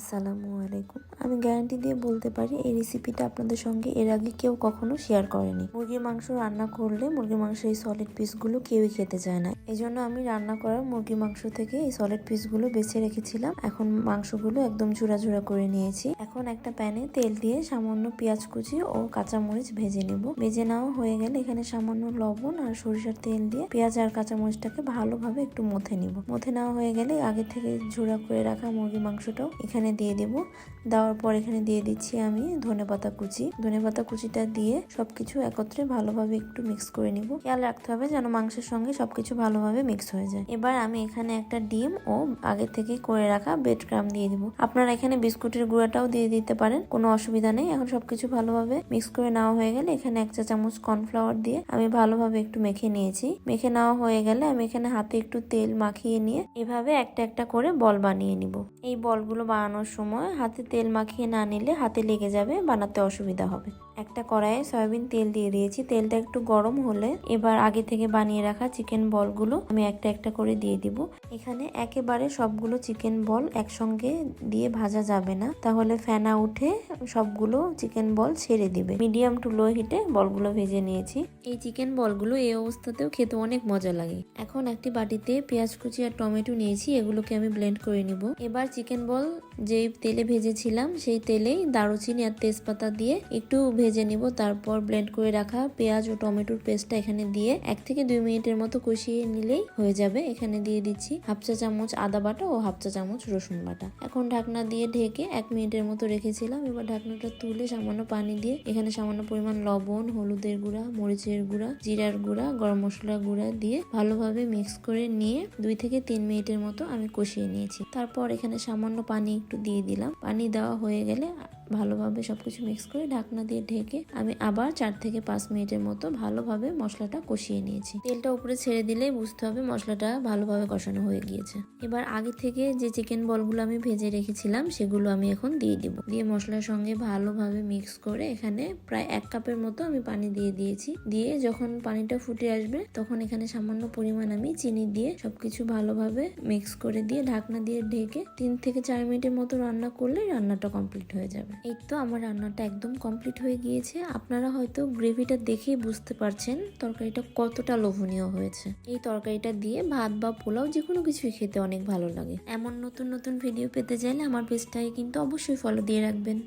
আসসালামু আলাইকুম। আমি গ্যারান্টি দিয়ে বলতে পারি, এই রেসিপিটা আপনাদের সঙ্গে এর আগে কেউ কখনো শেয়ার করেনি। মুরগির মাংস রান্না করলে মুরগির মাংসের এই সলিড পিসগুলো কেউই খেতে চায় না। এই জন্য আমি রান্না করার মুরগির মাংস থেকে এই সলিড পিসগুলো বেছে রেখেছিলাম। এখন মাংসগুলো একদম ঝুরা ঝুরা করে নিয়েছি। এখন একটা প্যানে তেল দিয়ে সামান্য পেঁয়াজ কুচি ও কাঁচামরিচ ভেজে নেব। ভেজে নেওয়া হয়ে গেলে এখানে সামান্য লবণ আর সরিষার তেল দিয়ে পেঁয়াজ আর কাঁচামরিচটাকে ভালোভাবে একটু মথে নিব। মথে নেওয়া হয়ে গেলে আগে থেকে ঝুড়া করে রাখা মুরগির মাংসটাও এখানে দিয়ে দেব। দেওয়ার পর এখানে দিয়ে দিচ্ছি আমি ধনেপাতা কুচি। ধনেপাতা কুচিটা দিয়ে সবকিছু একত্রে ভালোভাবে একটু মিক্স করে নিব। খেয়াল রাখতে হবে যেন মাংসের সঙ্গে সবকিছু ভালোভাবে মিক্স হয়ে যায়। এবার আমি এখানে একটা ডিম ও আগে থেকে করে রাখা বেড ক্রাম দিয়ে দিব। আপনারা এখানে বিস্কুটের গুঁড়াটাও দিয়ে দিতে পারেন, কোনো অসুবিধা নেই। এখন সবকিছু ভালোভাবে মিক্স করে নেওয়া হয়ে গেলে এখানে এক চা চামচ কর্নফ্লাওয়ার দিয়ে আমি ভালোভাবে একটু মেখে নিয়েছি। মেখে নেওয়া হয়ে গেলে আমি এখানে হাতে একটু তেল মাখিয়ে নিয়ে এভাবে একটা একটা করে বল বানিয়ে নিব। এই বলগুলো বানানোর সময় হাতে তেল মাখিয়ে না নিলে হাতে লেগে যাবে বানাতে অসুবিধা হবে। একটা কড়াইয়ে সয়াবিন তেল দিয়ে দিয়েছি। তেলটা একটু গরম হলে এবার আগে থেকে বানিয়ে রাখা চিকেন বলগুলো আমি একটা একটা করে দিয়ে দিব। এখানে একেবারে সবগুলো চিকেন বল একসঙ্গে দিয়ে ভাজা যাবে না। তাহলে ফেনা উঠে সবগুলো চিকেন বল ছেড়ে দিবে। মিডিয়াম টু লো হিটে বলগুলো ভেজে নিয়েছি। এই চিকেন বলগুলো এই অবস্থাতেও খেতে অনেক মজা লাগে। এখন একটি বাটিতে পেঁয়াজ কুচি আর টমেটো নিয়েছি। এগুলোকে আমি ব্লেন্ড করে নিব। এবার চিকেন বল যেই তেলে ভেজেছিলাম, সেই তেলেই দারুচিনি আর তেজপাতা দিয়ে একটু ভেজে নিব, তারপর ব্লেন্ড করে রাখা পেঁয়াজ ও টমেটোর পেস্টটা এখানে দিয়ে এক থেকে দুই মিনিটের মতো কষিয়ে নিলেই হয়ে যাবে। এখানে দিয়ে দিচ্ছি হাফ চা চামচ আদা বাটা ও হাফ চা চামচ রসুন বাটা। এখন ঢাকনা দিয়ে ঢেকে এক মিনিটের মতো রেখেছিলাম। এবার ঢাকনাটা তুলে সামান্য পানি দিয়ে এখানে সামান্য পরিমাণ লবণ, হলুদের গুঁড়া, মরিচের গুঁড়া, জিরার গুঁড়া, গরম মশলার গুঁড়া দিয়ে ভালোভাবে মিক্স করে নিয়ে দুই থেকে তিন মিনিটের মতো আমি কষিয়ে নিয়েছি। তারপর এখানে সামান্য পানি একটু দিয়ে দিলাম। পানি দেওয়া হয়ে গেলে ভালোভাবে সবকিছু মিক্স করে ঢাকনা দিয়ে ঢেকে আমি আবার চার থেকে পাঁচ মিনিটের মতো ভালোভাবে মশলাটা কষিয়ে নিয়েছি। তেলটা উপরে ছেড়ে দিলেই বুঝতে হবে মশলাটা ভালোভাবে কষানো হয়ে গিয়েছে। এবার আগে থেকে যে চিকেন বলগুলো আমি ভেজে রেখেছিলাম সেগুলো আমি এখন দিয়ে দিব। দিয়ে মশলার সঙ্গে ভালোভাবে মিক্স করে এখানে প্রায় এক কাপের মতো আমি পানি দিয়ে দিয়েছি। দিয়ে যখন পানিটা ফুটে আসবে তখন এখানে সামান্য পরিমাণ আমি চিনি দিয়ে সবকিছু ভালোভাবে মিক্স করে দিয়ে ঢাকনা দিয়ে ঢেকে তিন থেকে চার মিনিটের মতো রান্না করলে রান্নাটা কমপ্লিট হয়ে যাবে। এই তো আমার রান্নাটা একদম কমপ্লিট হয়ে গিয়েছে। আপনারা হয়তো গ্রেভিটা দেখেই বুঝতে পারছেন তরকারিটা কতটা লোভনীয় হয়েছে। এই তরকারিটা দিয়ে ভাত বা পোলাও যে কোনো কিছুই খেতে অনেক ভালো লাগে। এমন নতুন নতুন ভিডিও পেতে চাইলে আমার পেজটাকে কিন্তু অবশ্যই ফলো দিয়ে রাখবেন।